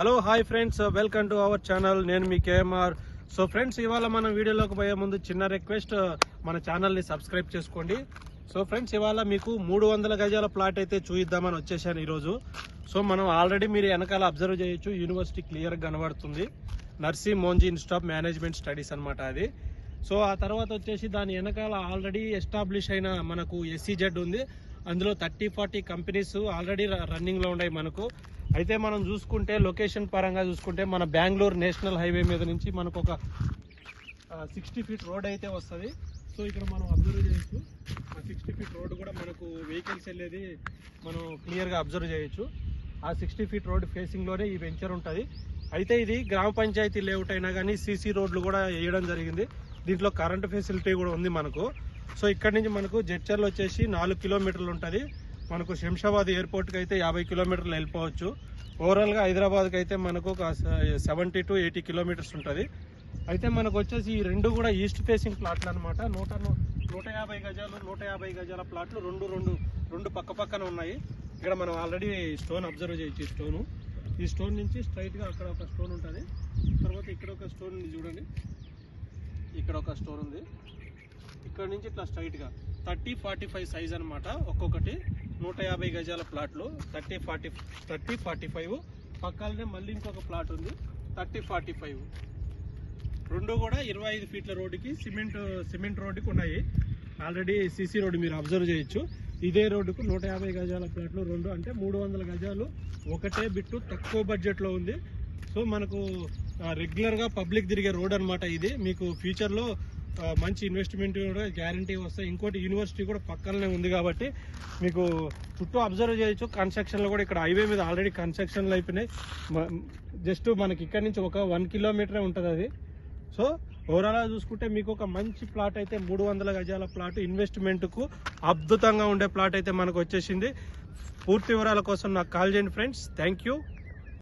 Hello hi friends welcome to our channel నేను మీ KMR. So friends ఇవాళ మనం వీడియోలోకి పోయే ముందు చిన్న రిక్వెస్ట్ uh, మన ఛానల్ని సబ్స్క్రైబ్ చేసుకోండి. సో ఫ్రెండ్స్ ఇవాళ మీకు మూడు వందల గజాల ప్లాట్ అయితే చూయిద్దామని వచ్చేసాను ఈరోజు. సో మనం ఆల్రెడీ మీరు వెనకాల అబ్జర్వ్ చేయొచ్చు యూనివర్సిటీ క్లియర్గా కనబడుతుంది. Narsee Monjee institute of management studies అనమాట అది. సో ఆ తర్వాత వచ్చేసి దాని వెనకాల ఆల్రెడీ ఎస్టాబ్లిష్ అయిన మనకు ఎస్సీజెడ్ ఉంది. అందులో థర్టీ ఫార్టీ కంపెనీస్ ఆల్రెడీ రన్నింగ్లో ఉన్నాయి మనకు. అయితే మనం చూసుకుంటే లొకేషన్ పరంగా చూసుకుంటే మన బెంగళూరు నేషనల్ హైవే మీద నుంచి మనకు ఒక సిక్స్టీ ఫీట్ రోడ్ అయితే వస్తుంది. సో ఇక్కడ మనం అబ్జర్వ్ చేయొచ్చు. ఆ సిక్స్టీ ఫీట్ రోడ్ కూడా మనకు వెహికల్స్ వెళ్ళేది మనం క్లియర్గా అబ్జర్వ్ చేయొచ్చు. ఆ సిక్స్టీ ఫీట్ రోడ్ ఫేసింగ్లోనే ఈ వెంచర్ ఉంటుంది. అయితే ఇది గ్రామ పంచాయతీ లేఅవుట్ అయినా కానీ సీసీ రోడ్లు కూడా వేయడం జరిగింది. దీంట్లో కరెంట్ ఫెసిలిటీ కూడా ఉంది మనకు. సో ఇక్కడ నుంచి మనకు జడ్చర్లు వచ్చేసి నాలుగు కిలోమీటర్లు ఉంటుంది. మనకు శంషాబాద్ ఎయిర్పోర్ట్కి అయితే యాభై కిలోమీటర్లు వెళ్ళిపోవచ్చు. ఓవరాల్గా హైదరాబాద్కి అయితే మనకు ఒక సెవెంటీ టు ఎయిటీ కిలోమీటర్స్ ఉంటుంది. అయితే మనకు వచ్చేసి ఈ రెండు కూడా ఈస్ట్ ఫేసింగ్ ప్లాట్లు అనమాట నూట నూట యాభై గజాలు నూట యాభై గజాల ప్లాట్లు రెండు రెండు రెండు పక్క పక్కన ఉన్నాయి. ఇక్కడ మనం ఆల్రెడీ స్టోన్ అబ్జర్వ్ చేయొచ్చు ఈ స్టోను ఈ స్టోన్ నుంచి స్ట్రైట్గా అక్కడ ఒక స్టోన్ ఉంటుంది. తర్వాత ఇక్కడ ఒక స్టోన్ ఉంది చూడండి. ఇక్కడ ఒక స్టోన్ ఉంది. ఇక్కడ నుంచి ఇట్లా స్ట్రైట్గా థర్టీ ఫార్టీ ఫైవ్ సైజ్ అనమాట ఒక్కొక్కటి నూట యాభై గజాల ప్లాట్లు thirty forty thirty forty five. పక్కనే మళ్ళీ ఇంకొక ప్లాట్ ఉంది థర్టీ ఫార్టీ ఫైవ్. రెండు కూడా ఇరవై ఐదు ఫీట్ల రోడ్డుకి సిమెంట్ సిమెంట్ రోడ్డుకి ఉన్నాయి. ఆల్రెడీ సీసీ రోడ్డు మీరు అబ్జర్వ్ చేయొచ్చు. ఇదే రోడ్డుకు నూట యాభై గజాల ప్లాట్లు రెండు అంటే మూడు వందల గజాలు ఒకటే బిట్టు తక్కువ బడ్జెట్లో ఉంది. సో మనకు రెగ్యులర్గా పబ్లిక్ తిరిగే రోడ్ అనమాట ఇది. మీకు ఫ్యూచర్లో మంచి ఇన్వెస్ట్మెంట్ కూడా గ్యారంటీ వస్తాయి ఇంకోటి యూనివర్సిటీ కూడా పక్కనే ఉంది కాబట్టి మీకు చుట్టూ అబ్జర్వ్ చేయొచ్చు. కన్స్ట్రక్షన్లో కూడా ఇక్కడ హైవే మీద ఆల్రెడీ కన్స్ట్రక్షన్లు అయిపోయినాయి. జస్ట్ మనకి ఇక్కడ నుంచి ఒక వన్ కిలోమీటరే ఉంటుంది అది. సో ఓవరాల్గా చూసుకుంటే మీకు ఒక మంచి ప్లాట్ అయితే మూడు వందల గజాల ప్లాట్ ఇన్వెస్ట్మెంట్కు అద్భుతంగా ఉండే ప్లాట్ అయితే మనకు వచ్చేసింది. పూర్తి వివరాల కోసం నాకు కాల్ చేయండి ఫ్రెండ్స్ థ్యాంక్ యూ